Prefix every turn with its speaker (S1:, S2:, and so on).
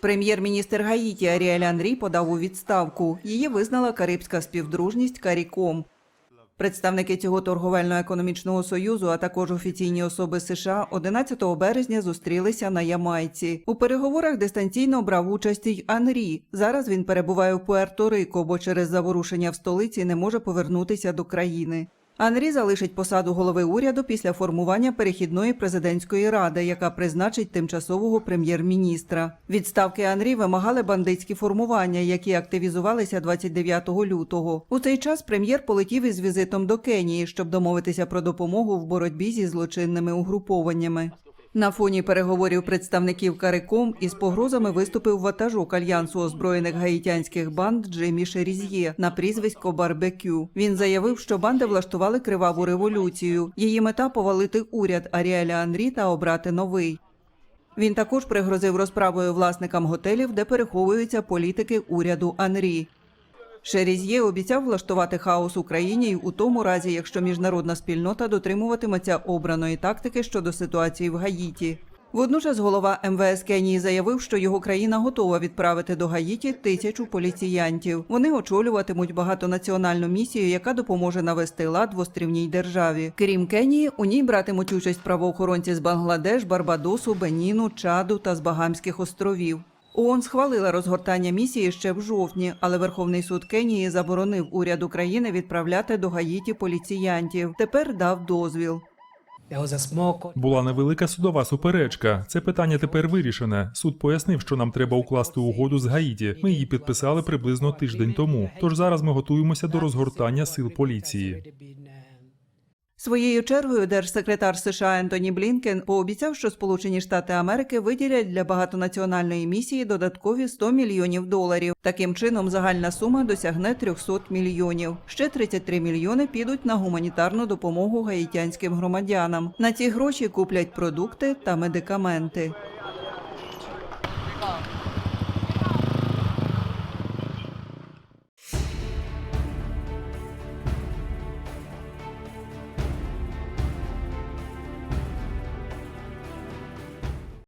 S1: Прем'єр-міністр Гаїті Аріель Анрі подав у відставку. Її визнала Карибська співдружність Каріком. Представники цього торговельно-економічного союзу, а також офіційні особи США 11 березня зустрілися на Ямайці. У переговорах дистанційно брав участь й Анрі. Зараз він перебуває у Пуерто-Рико, бо через заворушення в столиці не може повернутися до країни. Анрі залишить посаду голови уряду після формування перехідної президентської ради, яка призначить тимчасового прем'єр-міністра. Відставки Анрі вимагали бандитські формування, які активізувалися 29 лютого. У цей час прем'єр полетів із візитом до Кенії, щоб домовитися про допомогу в боротьбі зі злочинними угрупованнями. На фоні переговорів представників Кариком із погрозами виступив ватажок альянсу озброєних гаїтянських банд Джиммі Шеріз'є на прізвисько Барбекю. Він заявив, що банди влаштували криваву революцію. Її мета повалити уряд Аріеля Анрі та обрати новий. Він також пригрозив розправою власникам готелів, де переховуються політики уряду Анрі. Шеріз'є обіцяв влаштувати хаос у країні й у тому разі, якщо міжнародна спільнота дотримуватиметься обраної тактики щодо ситуації в Гаїті. Водночас голова МВС Кенії заявив, що його країна готова відправити до Гаїті тисячу поліціянтів. Вони очолюватимуть багатонаціональну місію, яка допоможе навести лад в острівній державі. Крім Кенії, у ній братимуть участь правоохоронці з Бангладеш, Барбадосу, Беніну, Чаду та з Багамських островів. ООН схвалила розгортання місії ще в жовтні, але Верховний суд Кенії заборонив уряд України відправляти до Гаїті поліціянтів. Тепер дав дозвіл.
S2: Була невелика судова суперечка. Це питання тепер вирішене. Суд пояснив, що нам треба укласти угоду з Гаїті. Ми її підписали приблизно тиждень тому. Тож зараз ми готуємося до розгортання сил поліції.
S1: Своєю чергою держсекретар США Ентоні Блінкен пообіцяв, що Сполучені Штати Америки виділять для багатонаціональної місії додаткові 100 мільйонів доларів. Таким чином, загальна сума досягне 300 мільйонів. Ще 33 мільйони підуть на гуманітарну допомогу гаїтянським громадянам. На ці гроші куплять продукти та медикаменти.